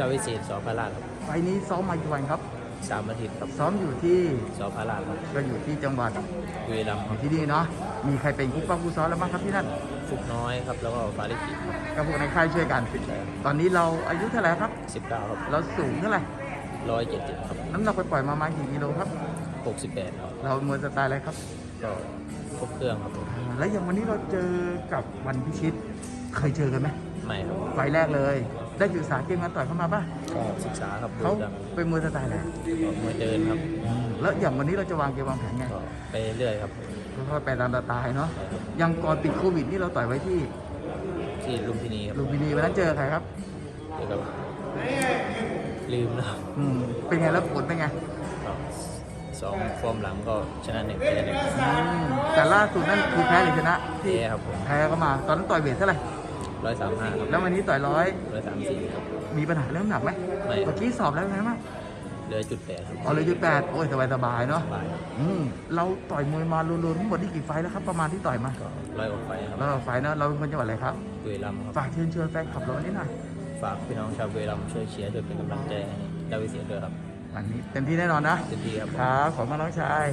ดาวิเศษสอพาราชครับไฟล์นี้ซ้อมมากี่วันครับ สามอาทิตย์ครับซ้อมอยู่ที่สอพาราชครับก็อยู่ที่จังหวัดบุรีรัมย์อครัยู่บที่นี่เนาะมีใครเป็นคู่ป้าคู่ซ้อมแล้วบ้างครับที่นั่นฟุกน้อยครับแล้วก็ฟาริกิครับก็พวกในค่ายช่วยกัน ตอนนี้เราอายุเท่าไหร่ครับ สิบเก้าครับเราสูงเท่าไหร่ร้อยเจ็ดสิบครับน้ำหนักไปปล่อยๆมามากี่กิโลครับ หกสิบแปดครับเรามวยสไตล์อะไรครับก็ครบเครื่องครับผมอ่าแล้วอย่างวันนี้เราเจอกับวันพิชิต เคยเจอกันไหมไม่ครับไฟล์แรกเลย ได้ศึกษาเกมการต่อยเข้ามาป่ะก็ศึกษาครับดูเขาจากเป็นมวยสไตล์อะไรก็มวยเดินครับแล้วอย่างวันนี้เราจะวางเกมวางแผนไงก็ไปเรื่อยครับค่อยๆไปตามสไตล์เนาะยังก่อนติดโควิดนี่เราต่อยไว้ที่ที่ลุมพินีครับลุมพินีวันนั้นเจอใครครับเกี่ยวกับลืมนะครับอืมเป็นไงแล้วผลเป็นไงก็สองฟอร์มหลังก็ชนะหนึ่งแพ้หนึ่งอืมแต่ล่าสุดนั่นคือแพ้หรือชนะ แพ้ครับผม แพ้ก็มาตอนนั้นต่อยเวทเท่าไหร่ ร้อยสามห้าครับแล้ววันนี้ต่อยร้อยร้อยสามสี่ครับ มีปัญหาเรื่องน้ำหนักไหมไม่เมื่อกี้สอบแล้วไงบ้างเหลือจุดแปดครับอ๋อเลยจุดแปดโอ้ยสบายสบายๆเนาะบายครับอืมเราต่อยมวยมารวมๆทั้งหมดนี่กี่ไฟท์แล้วครับ ประมาณที่ต่อยมาก็ร้อยกว่าไฟครับแล้วไฟท์เนาะเราเป็นคนจังหวัดอะไรครับ บุรีรัมย์ครับ ฝากเชิญชวนแฟนขับเราวันนี้หน่อยฝากพี่น้องชาวบุรีรัมย์ช่วยเชียร์ด้วยเป็นกำลังใจให้ดาวิเซียด้วยครับวันนี้เต็มที่แน่นอนนะ เต็มที่ครับผมครับ ขอบคุณมากน้องชาย